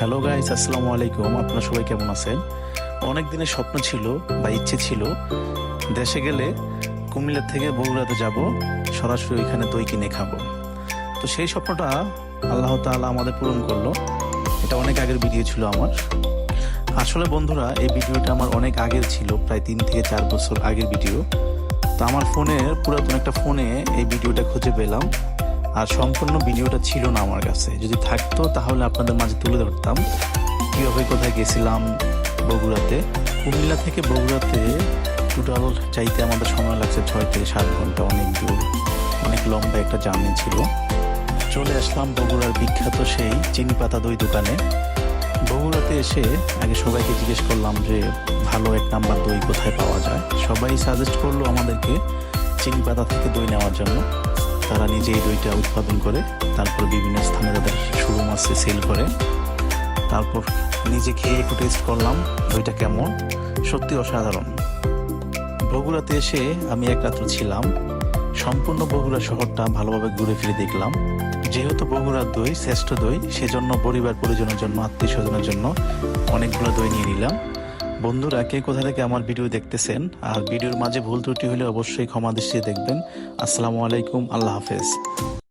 Hello guys আসসালামু আলাইকুম। আপনারা সবাই কেমন আছেন? অনেক দিনের স্বপ্ন ছিল বা ইচ্ছে ছিল, দেশে গেলে কুমিল্লা থেকে বগুড়াতে যাব, সরাসরি ওইখানে দই কিনে খাব। তো সেই স্বপ্নটা আল্লাহ তাআলা আমাদের পূরণ করল। এটা অনেক আগের ভিডিও ছিল আমার। আসলে বন্ধুরা, এই ভিডিওটা আমার অনেক আগের ছিল, প্রায় তিন থেকে চার বছর আগের ভিডিও। তো আমার ফোনের, পুরাতন একটা ফোনে এই ভিডিওটা খুঁজে পেলাম। আর সম্পূর্ণ ভিডিওটা ছিল না আমার কাছে। যদি থাকতো, তাহলে আপনাদের মাঝে তুলে ধরতাম। কীভাবে কোথায় গেছিলাম বগুড়াতে? কুমিল্লা থেকে বগুড়াতে টোটাল চাইতে আমাদের সময় লাগছে ছয় থেকে সাত ঘণ্টা অনেক দূর। অনেক লম্বা একটা জার্নি ছিল। চলে আসলাম বগুড়ার বিখ্যাত সেই চিনি পাতা দই দোকানে। বগুড়াতে এসে আগে সবাইকে জিজ্ঞেস করলাম যে, ভালো এক নাম্বার দই কোথায় পাওয়া যায়? সবাই সাজেস্ট করল আমাদেরকে চিনি পাতা থেকে দই নেওয়ার জন্য। তারা নিজেই দইটা উৎপাদন করে, তারপর বিভিন্ন স্থানে তাদের শোরুম আছে সেল করে। তারপর নিজে খেয়ে একটু টেস্ট করলাম দইটা কেমন? সত্যি অসাধারণ। বগুড়াতে এসে আমি এক রাত্র ছিলাম। সম্পূর্ণ বগুড়া শহরটা ভালোভাবে ঘুরে ফিরে দেখলাম। যেহেতু বগুড়ার দই, শ্রেষ্ঠ দই, সেজন্য পরিবার পরিজনের জন্য আত্মীয় স্বজনের জন্য অনেকগুলো দই নিয়ে নিলাম। বন্ধুরা, কে কোথা থেকে আমার ভিডিও দেখতেছেন? আর ভিডিওর মাঝে ভুল ত্রুটি হলে অবশ্যই ক্ষমা দৃষ্টিতে দেখবেন। আসসালামু আলাইকুম, আল্লাহ হাফেজ।